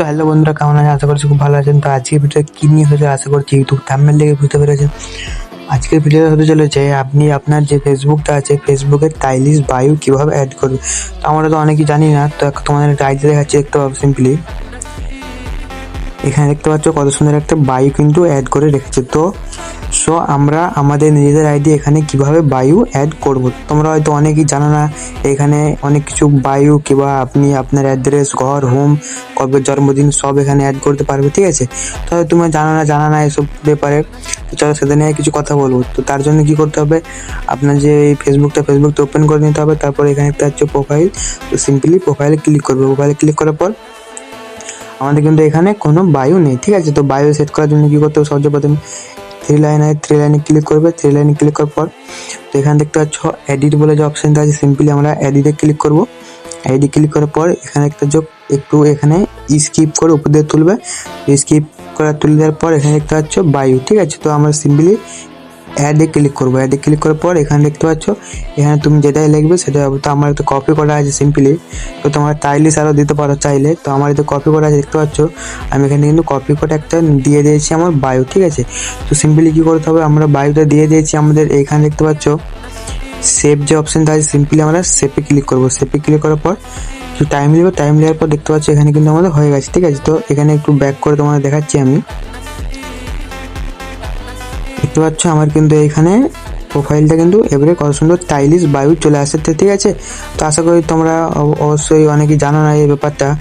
তো হ্যালো বন্ধুরা, কেমন আছে আশা করছি খুব ভালো আছেন। তো আজকের ভিডিও কী নিয়ে হয়েছে আশা করছি ইউটিউব থাম্বেল দেখে বুঝতে পেরেছেন। আজকের ভিডিও হতে চলেছে, আপনি আপনার যে ফেসবুকটা আছে ফেসবুকের টাইলিশ বায়ু কীভাবে অ্যাড করবে? তো আমরা তো অনেকেই জানি না, তো তোমাদের গাইড দেখাচ্ছি একটু সিম্পলি এখানে দেখতে পাচ্ছ কত সুন্দর একটা বায়ু কিন্তু অ্যাড করে রেখেছে। তো সো আমরা আমাদের নিজেদের আইডি এখানে কীভাবে বায়ু অ্যাড করব? তোমরা হয়তো অনেকেই জানো না, এখানে অনেক কিছু বায়ু কিংবা আপনি আপনার অ্যাড্রেস ঘর হোম কবে জন্মদিন সব এখানে অ্যাড করতে পারবে, ঠিক আছে? তো তুমি জানো না, জানা না এসব ব্যাপারে। চলো সেটা নিয়ে কিছু কথা বলব। তো তার জন্য কি করতে হবে? আপনার যে এই ফেসবুকটা ফেসবুকটা ওপেন করে নিতে হবে, তারপর এখানে একটা হচ্ছে প্রোফাইল তো সিম্পলি প্রোফাইলে ক্লিক করবে। প্রোফাইলে ক্লিক করার পর আমাদের কিন্তু এখানে কোনো বায়ু নেই, ঠিক আছে? তো বায়ু সেট করার জন্য কি করতে হবে? সবচেয়ে প্রথমে থ্রি লাইন আছে থ্রি লাইনে ক্লিক করবে থ্রি লাইনে ক্লিক করার পর, তো এখানে দেখতে পাচ্ছ এডিট বলে যে অপশানটা আছে সিম্পলি আমরা এডিটে ক্লিক করব। এডিটে ক্লিক করার পর, এখানে একটা যোগ, একটু এখানে স্কিপ করে উপর দিয়ে তুলবে। স্কিপ করে তুলে দেওয়ার পর, এখানে দেখতে পাচ্ছ বায়ু ঠিক আছে? তো আমরা সিম্পলি অ্যাডে ক্লিক করব। অ্যাডে ক্লিক করার পর এখানে দেখতে পাচ্ছ, এখানে তুমি যেটাই লিখবে সেটা হবে। তো আমার তো কপি করা আছে সিম্পলি তো তোমার টাইলিস আরও দিতে পারো চাইলে। তো আমার এটা কপি করা আছে, দেখতে পাচ্ছ, আমি এখানে কিন্তু কপি করে একটা দিয়ে দিয়েছি আমার বায়ু ঠিক আছে? তো সিম্পলি কী করতে হবে? আমরা বায়ুটা দিয়ে দিয়েছি আমাদের। এখানে দেখতে পাচ্ছ সেভ যে অপশনটা আছে সিম্পলি আমরা সেপে ক্লিক করব। সেপে ক্লিক করার পর একটু টাইম নেবে। টাইম নেওয়ার পর দেখতে পাচ্ছ, এখানে কিন্তু আমাদের হয়ে গেছে, ঠিক আছে? তো এখানে একটু ব্যাক করে তোমাদের দেখাচ্ছি আমি। পাচ্ছ, আমার কিন্তু এখানে প্রোফাইলটা কিন্তু এবারে কত সুন্দর টাইলিশ বায়ু চলে আসছে, ঠিক আছে? তো আশা করি তোমরা অব- অবশ্যই অনেকেই জানো না এই ব্যাপারটা।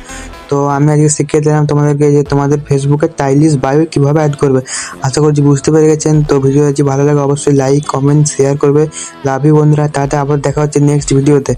তো আমি আজকে শিখিয়ে দিলাম তোমাদেরকে যে তোমাদের ফেসবুকে স্টাইলিশ বায়ু কীভাবে অ্যাড করবে। আশা করছি বুঝতে পেরে গেছেন। তো ভিডিও যদি ভালো লাগে, অবশ্যই লাইক কমেন্ট শেয়ার করবে। লাভ বন্ধুরা তাতে আবার দেখা হচ্ছে নেক্সট ভিডিওতে